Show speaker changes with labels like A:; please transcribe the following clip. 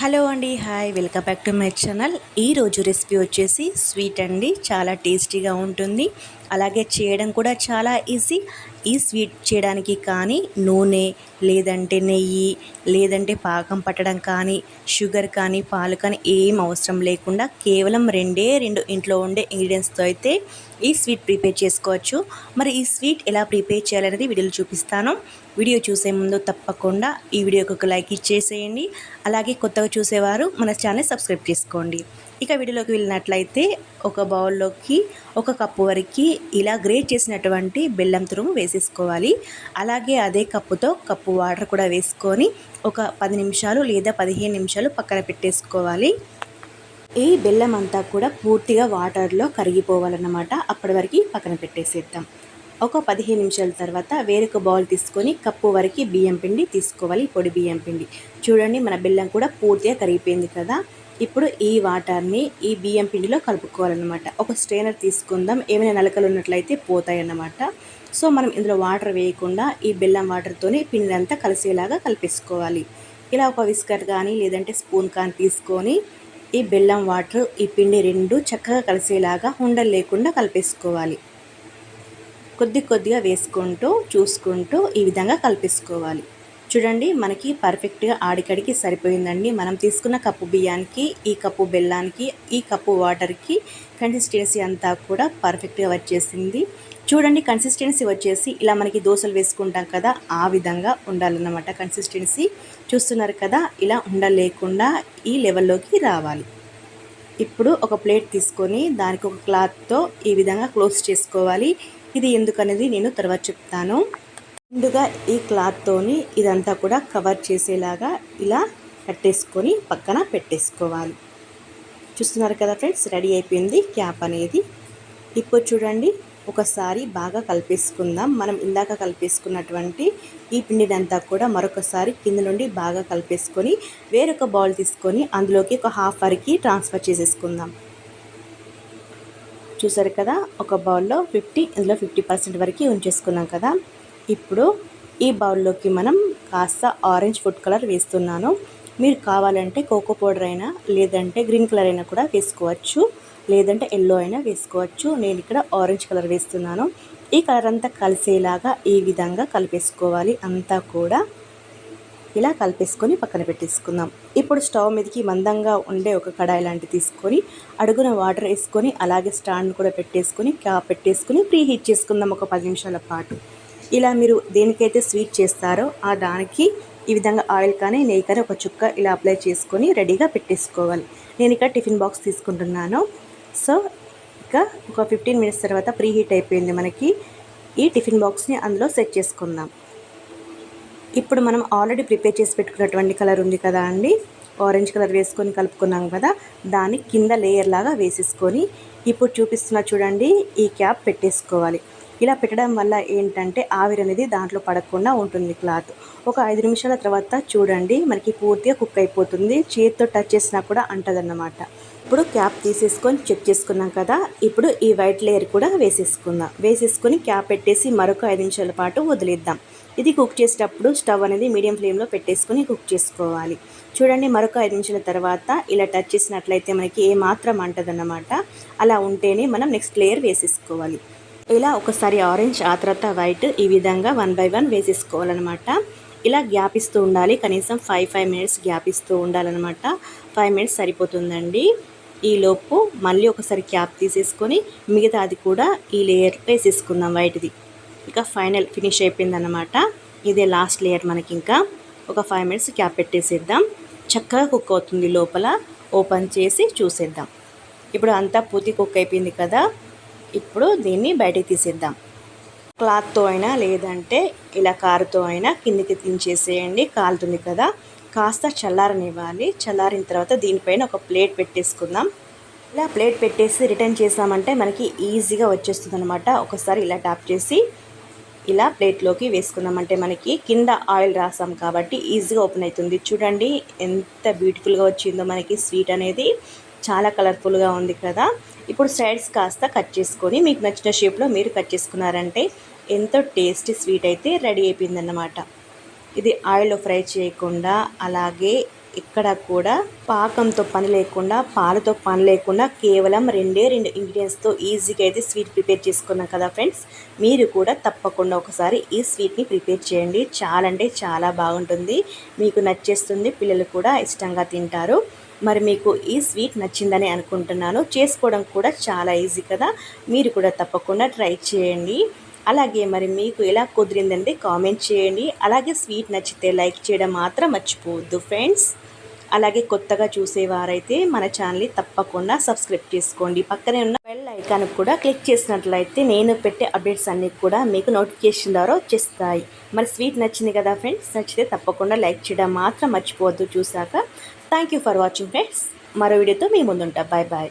A: Hello అండి hi welcome back to my channel. ఈరోజు recipe వచ్చేసి స్వీట్ అండి చాలా టేస్టీగా ఉంటుంది. అలాగే చేయడం కూడా చాలా ఈజీ. ఈ స్వీట్ చేయడానికి కానీ నూనె లేదంటే నెయ్యి లేదంటే పాకం పట్టడం కానీ షుగర్ కానీ పాలు కానీ ఏం అవసరం లేకుండా కేవలం రెండే రెండు ఇంట్లో ఉండే ఇంగ్రీడియంట్స్తో అయితే ఈ స్వీట్ ప్రిపేర్ చేసుకోవచ్చు. మరి ఈ స్వీట్ ఎలా ప్రిపేర్ చేయాలనేది వీడియోలో చూపిస్తాను. వీడియో చూసే ముందు తప్పకుండా ఈ వీడియోకి ఒక లైక్ ఇచ్చేసేయండి. అలాగే కొత్తగా చూసేవారు మన ఛానల్ సబ్స్క్రైబ్ చేసుకోండి. ఇక వీడియోలోకి వెళ్ళినట్లయితే ఒక బౌల్లోకి ఒక కప్పు వరకు ఇలా గ్రేట్ చేసినటువంటి బెల్లం తురుము వేసేసుకోవాలి. అలాగే అదే కప్పుతో కప్పు వాటర్ కూడా వేసుకొని ఒక పది నిమిషాలు లేదా పదిహేను నిమిషాలు పక్కన పెట్టేసుకోవాలి. ఈ బెల్లం అంతా కూడా పూర్తిగా వాటర్లో కరిగిపోవాలన్నమాట. అప్పటి వరకు పక్కన పెట్టేసేద్దాం. ఒక పదిహేను నిమిషాల తర్వాత వేరొక బౌల్ తీసుకొని కప్పు వరకు బియ్యం పిండి తీసుకోవాలి పొడి బియ్యం పిండి. చూడండి మన బెల్లం కూడా పూర్తిగా కరిగిపోయింది కదా. ఇప్పుడు ఈ వాటర్ని ఈ బియ్యం పిండిలో కలుపుకోవాలన్నమాట. ఒక స్ట్రైనర్ తీసుకుందాం. ఏమైనా నలకలు ఉన్నట్లయితే పోతాయన్నమాట. సో మనం ఇందులో వాటర్ వేయకుండా ఈ బెల్లం వాటర్తోనే పిండి అంతా కలిసేలాగా కలిపేసుకోవాలి. ఇలా ఒక విస్కర్ కానీ లేదంటే స్పూన్ కానీ తీసుకొని ఈ బెల్లం వాటర్ ఈ పిండి రెండు చక్కగా కలిసేలాగా ఉండలు లేకుండా కలిపేసుకోవాలి. కొద్ది కొద్దిగా వేసుకుంటూ చూసుకుంటూ ఈ విధంగా కలిపేసుకోవాలి. చూడండి మనకి పర్ఫెక్ట్గా ఆడికడికి సరిపోయిందండి. మనం తీసుకున్న కప్పు బియ్యానికి ఈ కప్పు బెల్లానికి ఈ కప్పు వాటర్కి కన్సిస్టెన్సీ అంతా కూడా పర్ఫెక్ట్గా వచ్చేసింది. చూడండి కన్సిస్టెన్సీ వచ్చేసి ఇలా మనకి దోశలు వేసుకుంటాం కదా ఆ విధంగా ఉండాలన్నమాట కన్సిస్టెన్సీ చూస్తున్నారు కదా ఇలా ఉండలేకుండా ఈ లెవెల్లోకి రావాలి. ఇప్పుడు ఒక ప్లేట్ తీసుకొని దానికి ఒక క్లాత్తో ఈ విధంగా క్లోజ్ చేసుకోవాలి. ఇది ఎందుకనేది నేను తర్వాత చెప్తాను. ముందుగా ఈ క్లాత్తోని ఇదంతా కూడా కవర్ చేసేలాగా ఇలా కట్టేసుకొని పక్కన పెట్టేసుకోవాలి. చూస్తున్నారు కదా ఫ్రెండ్స్ రెడీ అయిపోయింది క్యాప్ అనేది. ఇప్పుడు చూడండి ఒకసారి బాగా కలిపేసుకుందాం. మనం ఇందాక కలిపేసుకున్నటువంటి ఈ పిండినంతా కూడా మరొకసారి కింద నుండి బాగా కలిపేసుకొని వేరొక బౌల్ తీసుకొని అందులోకి ఒక హాఫ్ వరకు ట్రాన్స్ఫర్ చేసేసుకుందాం. చూసారు కదా ఒక బౌల్లో ఫిఫ్టీ ఇందులో ఫిఫ్టీ పర్సెంట్ వరకు ఉంచేసుకున్నాం కదా. ఇప్పుడు ఈ బౌల్లోకి మనం కాస్త ఆరెంజ్ ఫుడ్ కలర్ వేస్తున్నాను. మీరు కావాలంటే కోకో పౌడర్ అయినా లేదంటే గ్రీన్ కలర్ అయినా కూడా వేసుకోవచ్చు. లేదంటే ఎల్లో అయినా వేసుకోవచ్చు. నేను ఇక్కడ ఆరెంజ్ కలర్ వేస్తున్నాను. ఈ కలర్ అంతా కలిసేలాగా ఈ విధంగా కలిపేసుకోవాలి. అంతా కూడా ఇలా కలిపేసుకొని పక్కన పెట్టేసుకుందాం. ఇప్పుడు స్టవ్ మీదకి మందంగా ఉండే ఒక కడాయి లాంటి తీసుకొని అడుగున వాటర్ వేసుకొని అలాగే స్టాండ్ కూడా పెట్టేసుకొని క్యాప్ పెట్టేసుకొని ప్రీ హీట్ చేసుకుందాం ఒక పది నిమిషాల పాటు. ఇలా మీరు దేనికైతే స్వీట్ చేస్తారో ఆ దానికి ఈ విధంగా ఆయిల్ కానీ నెయ్యి కానీ ఒక చుక్క ఇలా అప్లై చేసుకొని రెడీగా పెట్టేసుకోవాలి. నేను ఇక్కడ టిఫిన్ బాక్స్ తీసుకుంటున్నాను. సో ఇక ఒక ఫిఫ్టీన్ మినిట్స్ తర్వాత ప్రీ హీట్ అయిపోయింది మనకి. ఈ టిఫిన్ బాక్స్ని అందులో సెట్ చేసుకుందాం. ఇప్పుడు మనం ఆల్రెడీ ప్రిపేర్ చేసి పెట్టుకున్నటువంటి కలర్ ఉంది కదా అండి. ఆరెంజ్ కలర్ వేసుకొని కలుపుకున్నాం కదా. దాన్ని కింద లేయర్ లాగా వేసేసుకొని ఇప్పుడు చూపిస్తున్న చూడండి ఈ క్యాప్ పెట్టేసుకోవాలి. ఇలా పెట్టడం వల్ల ఏంటంటే ఆవిరి అనేది దాంట్లో పడకుండా ఉంటుంది క్లాత్. ఒక ఐదు నిమిషాల తర్వాత చూడండి మనకి పూర్తిగా కుక్ అయిపోతుంది. చేతితో టచ్ చేసినా కూడా అంటదన్నమాట. ఇప్పుడు క్యాప్ తీసేసుకొని చెక్ చేసుకున్నాం కదా ఇప్పుడు ఈ వైట్ లేయర్ కూడా వేసేసుకుందాం. వేసేసుకొని క్యాప్ పెట్టేసి మరొక ఐదు నిమిషాల పాటు వదిలేద్దాం. ఇది కుక్ చేసేటప్పుడు స్టవ్ అనేది మీడియం ఫ్లేమ్లో పెట్టేసుకొని కుక్ చేసుకోవాలి. చూడండి మరొక ఐదు నిమిషాల తర్వాత ఇలా టచ్ చేసినట్లయితే మనకి ఏమాత్రం అంటదన్నమాట. అలా ఉంటేనే మనం నెక్స్ట్ లేయర్ వేసేసుకోవాలి. ఇలా ఒకసారి ఆరెంజ్ ఆ తర్వాత వైట్ ఈ విధంగా వన్ బై వన్ వేసేసుకోవాలన్నమాట. ఇలా గ్యాప్ ఇస్తూ ఉండాలి. కనీసం ఫైవ్ ఫైవ్ మినిట్స్ గ్యాప్ ఇస్తూ ఉండాలన్నమాట. ఫైవ్ మినిట్స్ సరిపోతుందండి. ఈలోపు మళ్ళీ ఒకసారి క్యాప్ తీసేసుకొని మిగతా అది కూడా ఈ లేయర్ వేసేసుకుందాం వైట్ది. ఇక ఫైనల్ ఫినిష్ అయిపోయిందన్నమాట. ఇదే లాస్ట్ లేయర్ మనకి ఇంకా ఒక ఫైవ్ మినిట్స్ క్యాప్ పెట్టేసేద్దాం. చక్కగా కుక్ అవుతుంది లోపల. ఓపెన్ చేసి చూసేద్దాం. ఇప్పుడు అంతా పూర్తి కుక్ అయిపోయింది కదా. ఇప్పుడు దీన్ని బయటికి తీసేద్దాం. క్లాత్తో అయినా లేదంటే ఇలా కారుతో అయినా కిందికి దించేసేయండి. కాలుతుంది కదా. కాస్త చల్లారనివ్వాలి. చల్లారిన తర్వాత దీనిపైన ఒక ప్లేట్ పెట్టేసుకుందాం. ఇలా ప్లేట్ పెట్టేసి రిటర్న్ చేసామంటే మనకి ఈజీగా వచ్చేస్తుంది అనమాట ఒకసారి ఇలా ట్యాప్ చేసి ఇలా ప్లేట్లోకి వేసుకున్నామంటే మనకి కింద ఆయిల్ రాసాం కాబట్టి ఈజీగా ఓపెన్ అవుతుంది. చూడండి ఎంత బ్యూటిఫుల్గా వచ్చిందో మనకి స్వీట్ అనేది. చాలా కలర్ఫుల్గా ఉంది కదా. ఇప్పుడు సైడ్స్ కాస్త కట్ చేసుకొని మీకు నచ్చిన షేప్లో మీరు కట్ చేసుకున్నారంటే ఎంతో టేస్టీ స్వీట్ అయితే రెడీ అయిపోయిందన్నమాట. ఇది ఆయిల్లో ఫ్రై చేయకుండా అలాగే ఇక్కడ కూడా పాకంతో పని లేకుండా పాలతో పని లేకుండా కేవలం రెండే రెండు ఇంగ్రీడియంట్స్తో ఈజీగా అయితే స్వీట్ ప్రిపేర్ చేసుకున్నాం కదా ఫ్రెండ్స్. మీరు కూడా తప్పకుండా ఒకసారి ఈ స్వీట్ని ప్రిపేర్ చేయండి. చాలా అంటే చాలా బాగుంటుంది. మీకు నచ్చేస్తుంది పిల్లలు కూడా ఇష్టంగా తింటారు. మరి మీకు ఈ స్వీట్ నచ్చిందని అనుకుంటున్నాను. చేసుకోవడం కూడా చాలా ఈజీ కదా. మీరు కూడా తప్పకుండా ట్రై చేయండి. అలాగే మరి మీకు ఎలా కుదిరిందంటే కామెంట్ చేయండి. అలాగే స్వీట్ నచ్చితే లైక్ చేయడం మాత్రం మర్చిపోవద్దు ఫ్రెండ్స్. అలాగే కొత్తగా చూసేవారైతే మన ఛానల్ని తప్పకుండా సబ్స్క్రైబ్ చేసుకోండి. పక్కనే ఉన్న బెల్ ఐకాన్ కూడా క్లిక్ చేసినట్లయితే నేను పెట్టే అప్డేట్స్ అన్నీ కూడా మీకు నోటిఫికేషన్ ద్వారా వచ్చేస్తాయి. మరి స్వీట్ నచ్చింది కదా ఫ్రెండ్స్? నచ్చితే తప్పకుండా లైక్ చేయడం మాత్రం మర్చిపోవద్దు. చూసాక thank you for watching friends. మరో వీడియోతో మీ ముందుంటా. Bye bye.